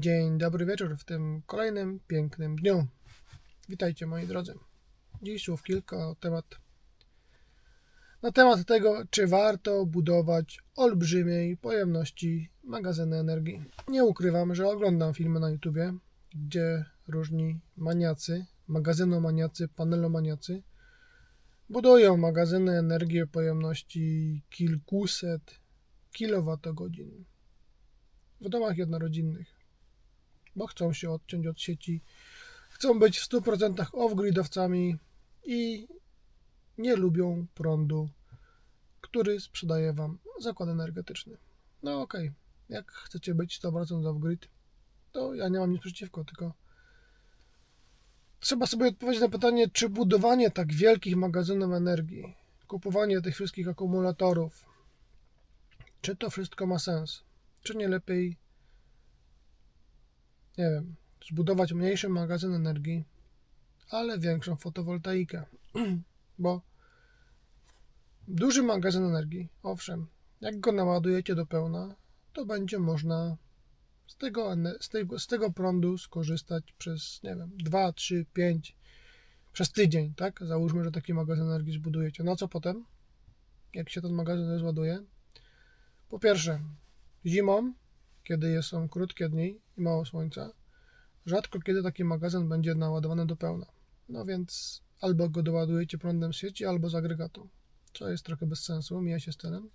Dzień dobry wieczór w tym kolejnym pięknym dniu. Witajcie moi drodzy. Dziś słów kilka na temat na temat tego, czy warto budować olbrzymiej pojemności magazyny energii. Nie ukrywam, że oglądam filmy na YouTubie, gdzie różni maniacy, magazynomaniacy, panelomaniacy budują magazyny energii o pojemności kilkuset kilowatogodzin w domach jednorodzinnych, bo chcą się odciąć od sieci, chcą być w 100% off-gridowcami i nie lubią prądu, który sprzedaje Wam zakład energetyczny. No okej, jak chcecie być 100% off-grid, to ja nie mam nic przeciwko, tylko trzeba sobie odpowiedzieć na pytanie, czy budowanie tak wielkich magazynów energii, kupowanie tych wszystkich akumulatorów, czy to wszystko ma sens? Czy nie lepiej, nie wiem, zbudować mniejszy magazyn energii, ale większą fotowoltaikę? Bo duży magazyn energii, owszem, jak go naładujecie do pełna, to będzie można z tego, z tego, z tego prądu skorzystać przez, nie wiem, 2, 3, 5, przez tydzień, tak? Załóżmy, że taki magazyn energii zbudujecie. No co potem? Jak się ten magazyn rozładuje? Po pierwsze, zimą, kiedy są krótkie dni i mało słońca, rzadko kiedy taki magazyn będzie naładowany do pełna. No więc albo go doładujecie prądem z sieci, albo z agregatu, co jest trochę bez sensu, mija się z celem.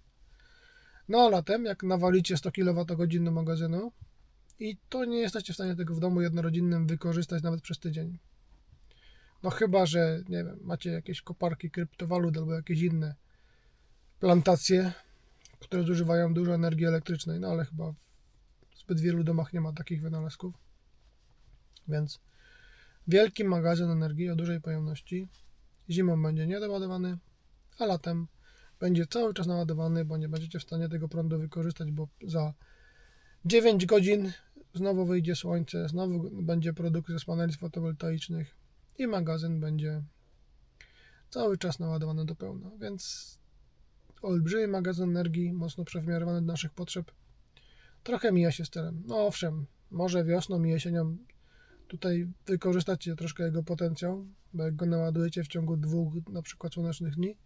No a latem, jak nawalicie 100 kWh magazynu i to nie jesteście w stanie tego w domu jednorodzinnym wykorzystać nawet przez tydzień. No chyba, że, nie wiem, macie jakieś koparki kryptowalut albo jakieś inne plantacje, które zużywają dużo energii elektrycznej, no ale chyba zbyt wielu domach nie ma takich wynalazków. Więc wielki magazyn energii o dużej pojemności. Zimą będzie niedoładowany, a latem będzie cały czas naładowany, bo nie będziecie w stanie tego prądu wykorzystać, bo za 9 godzin znowu wyjdzie słońce, znowu będzie produkcja z paneli fotowoltaicznych i magazyn będzie cały czas naładowany do pełna, więc olbrzymi magazyn energii, mocno przewymiarowany do naszych potrzeb, trochę mija się z celem. No owszem, może wiosną i jesienią tutaj wykorzystacie troszkę jego potencjał, bo jak go naładujecie w ciągu dwóch na przykład słonecznych dni,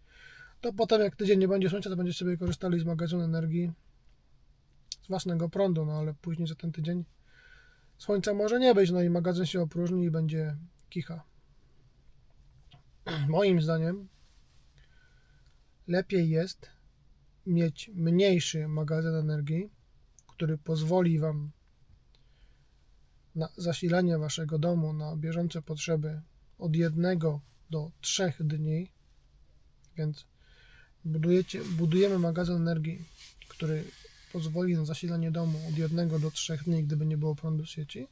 to potem jak tydzień nie będzie słońca, to będziecie sobie korzystali z magazynu energii z własnego prądu, no ale później za ten tydzień słońca może nie być, no i magazyn się opróżni i będzie kicha. Moim zdaniem lepiej jest mieć mniejszy magazyn energii, który pozwoli Wam na zasilanie Waszego domu na bieżące potrzeby od jednego do trzech dni, więc budujecie, budujemy magazyn energii, który pozwoli na zasilanie domu od jednego do trzech dni, gdyby nie było prądu sieci,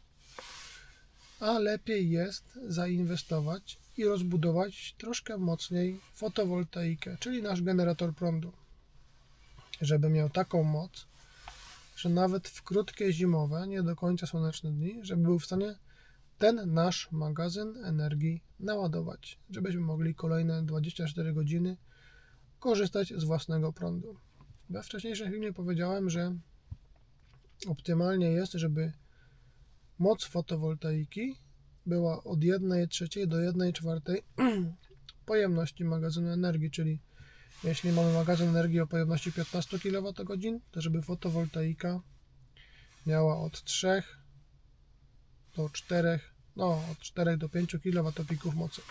a lepiej jest zainwestować i rozbudować troszkę mocniej fotowoltaikę, czyli nasz generator prądu, żeby miał taką moc, że nawet w krótkie zimowe, nie do końca słoneczne dni, żeby był w stanie ten nasz magazyn energii naładować, żebyśmy mogli kolejne 24 godziny korzystać z własnego prądu. We wcześniejszym filmie powiedziałem, że optymalnie jest, żeby moc fotowoltaiki była od 1 trzeciej do 1 czwartej pojemności magazynu energii, czyli jeśli mamy magazyn energii o pojemności 15 kWh, to żeby fotowoltaika miała od 3 do 4, no od 4 do 5 kWh mocy.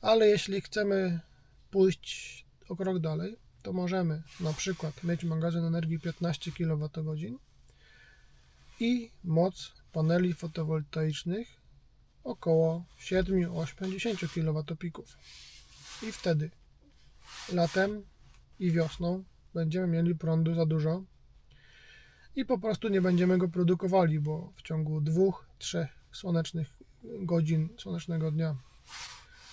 Ale jeśli chcemy pójść o krok dalej, to możemy na przykład mieć magazyn energii 15 kWh i moc paneli fotowoltaicznych około 7, 8, 10 kWp. I wtedy latem i wiosną będziemy mieli prądu za dużo i po prostu nie będziemy go produkowali, bo w ciągu dwóch, trzech słonecznych godzin słonecznego dnia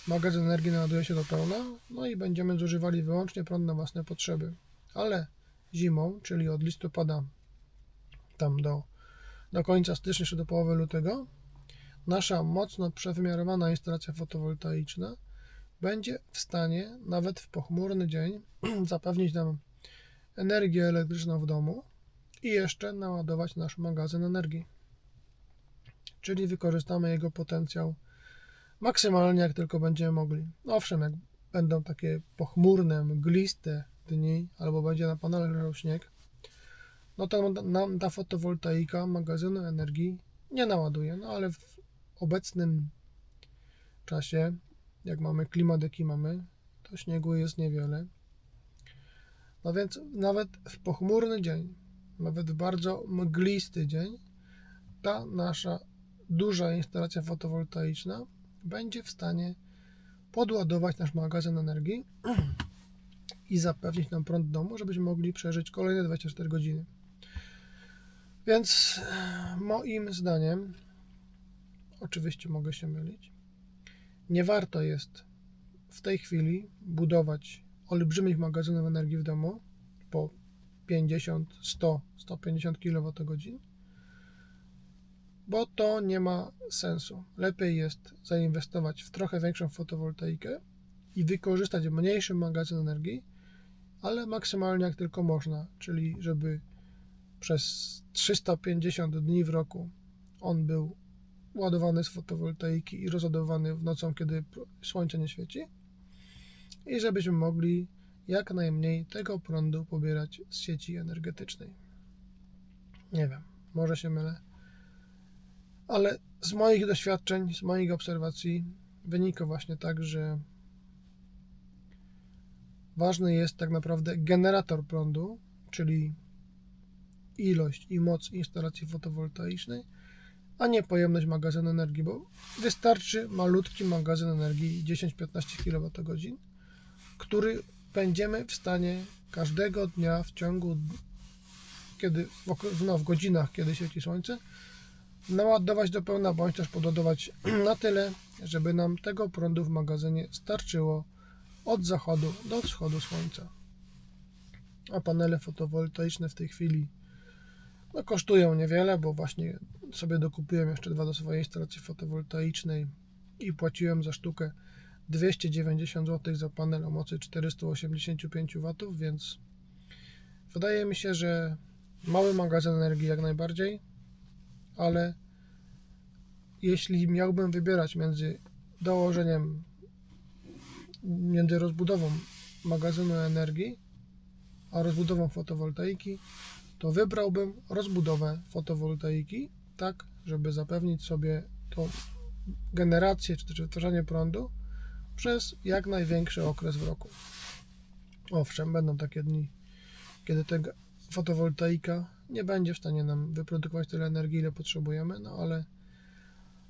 magazyn energii naładuje się do pełna, no i będziemy zużywali wyłącznie prąd na własne potrzeby. Ale zimą, czyli od listopada tam do, do końca stycznia czy do połowy lutego, nasza mocno przewymiarowana instalacja fotowoltaiczna będzie w stanie nawet w pochmurny dzień zapewnić nam energię elektryczną w domu i jeszcze naładować nasz magazyn energii. czyli wykorzystamy jego potencjał maksymalnie jak tylko będziemy mogli. Owszem, jak będą takie pochmurne, mgliste dni, albo będzie na panelach leżał śnieg, no to nam ta fotowoltaika magazynu energii nie naładuje. No ale w obecnym czasie, jak mamy klimat, jaki mamy, to śniegu jest niewiele. No więc nawet w pochmurny dzień, nawet w bardzo mglisty dzień, ta nasza duża instalacja fotowoltaiczna będzie w stanie podładować nasz magazyn energii i zapewnić nam prąd domu, żebyśmy mogli przeżyć kolejne 24 godziny. Więc moim zdaniem, oczywiście mogę się mylić, nie warto jest w tej chwili budować olbrzymich magazynów energii w domu po 50, 100, 150 kWh, bo to nie ma sensu. Lepiej jest zainwestować w trochę większą fotowoltaikę i wykorzystać mniejszy magazyn energii, ale maksymalnie jak tylko można, czyli żeby przez 350 dni w roku on był ładowany z fotowoltaiki i rozładowany w nocą, kiedy słońce nie świeci i żebyśmy mogli jak najmniej tego prądu pobierać z sieci energetycznej. Nie wiem, może się mylę, ale z moich doświadczeń, z moich obserwacji wynika właśnie tak, że ważny jest tak naprawdę generator prądu, czyli ilość i moc instalacji fotowoltaicznej, a nie pojemność magazynu energii, bo wystarczy malutki magazyn energii 10-15 kWh, który będziemy w stanie każdego dnia w ciągu, kiedy, no, w godzinach, kiedy świeci słońce, naładować do pełna, bądź też podładować na tyle, żeby nam tego prądu w magazynie starczyło od zachodu do wschodu słońca. A panele fotowoltaiczne w tej chwili no, kosztują niewiele, bo właśnie sobie dokupiłem jeszcze dwa do swojej instalacji fotowoltaicznej i płaciłem za sztukę 290 zł za panel o mocy 485 W, więc wydaje mi się, że mały magazyn energii jak najbardziej, ale jeśli miałbym wybierać między dołożeniem, między rozbudową magazynu energii, a rozbudową fotowoltaiki, to wybrałbym rozbudowę fotowoltaiki, tak, żeby zapewnić sobie tą generację czy wytwarzanie prądu przez jak największy okres w roku. Owszem, będą takie dni, kiedy ta fotowoltaika nie będzie w stanie nam wyprodukować tyle energii, ile potrzebujemy, no ale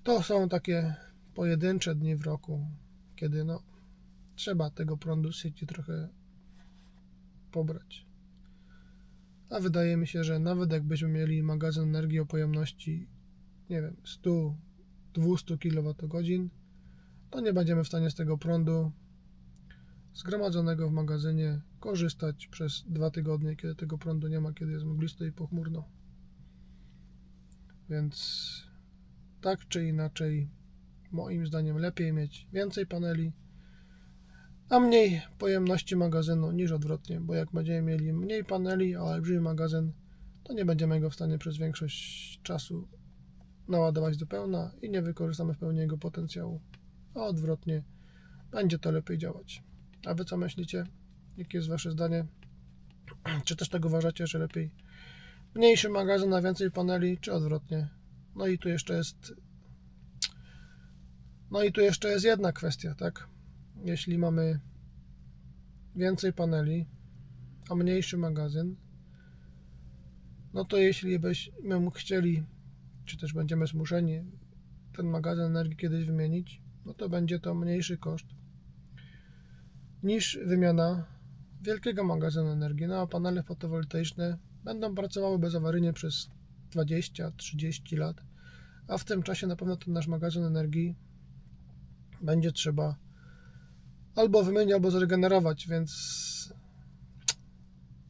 to są takie pojedyncze dni w roku, kiedy no, trzeba tego prądu z sieci trochę pobrać. A wydaje mi się, że nawet jakbyśmy mieli magazyn energii o pojemności, nie wiem, 100-200 kWh, to nie będziemy w stanie z tego prądu zgromadzonego w magazynie korzystać przez dwa tygodnie, kiedy tego prądu nie ma, kiedy jest mglisto i pochmurno. Więc tak czy inaczej, moim zdaniem lepiej mieć więcej paneli, a mniej pojemności magazynu niż odwrotnie, bo jak będziemy mieli mniej paneli, a olbrzymi magazyn, to nie będziemy go w stanie przez większość czasu naładować do pełna i nie wykorzystamy w pełni jego potencjału, a odwrotnie będzie to lepiej działać. A wy co myślicie? Jakie jest wasze zdanie? Czy też tak uważacie, że lepiej mniejszy magazyn na więcej paneli, czy odwrotnie? No i tu jeszcze jest no i tu jeszcze jest jedna kwestia, tak? Jeśli mamy więcej paneli, a mniejszy magazyn, no to jeśli byśmy chcieli, czy też będziemy zmuszeni ten magazyn energii kiedyś wymienić, no to będzie to mniejszy koszt niż wymiana wielkiego magazynu energii. No a panele fotowoltaiczne będą pracowały bezawaryjnie przez 20-30 lat, a w tym czasie na pewno ten nasz magazyn energii będzie trzeba albo wymienić, albo zregenerować, więc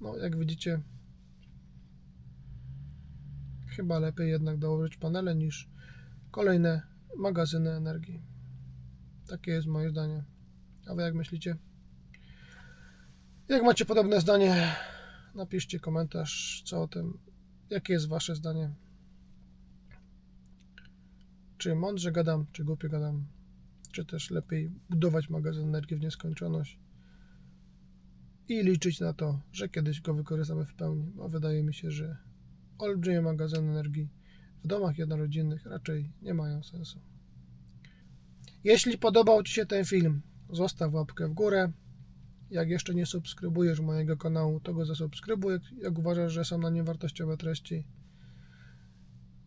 no jak widzicie chyba lepiej jednak dołożyć panele niż kolejne magazyny energii. Takie jest moje zdanie. A wy jak myślicie? Jak macie podobne zdanie, napiszcie komentarz, co o tym, jakie jest wasze zdanie. czy mądrze gadam, czy głupio gadam, czy też lepiej budować magazyn energii w nieskończoność i liczyć na to, że kiedyś go wykorzystamy w pełni, bo wydaje mi się, że olbrzymie magazyny energii w domach jednorodzinnych raczej nie mają sensu. Jeśli podobał Ci się ten film, zostaw łapkę w górę. Jak jeszcze nie subskrybujesz mojego kanału, to go zasubskrybuj, jak- jak uważasz, że są na nim wartościowe treści.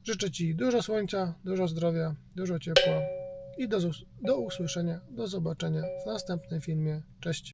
Życzę Ci dużo słońca, dużo zdrowia, dużo ciepła i do, do usłyszenia, do zobaczenia w następnym filmie. Cześć!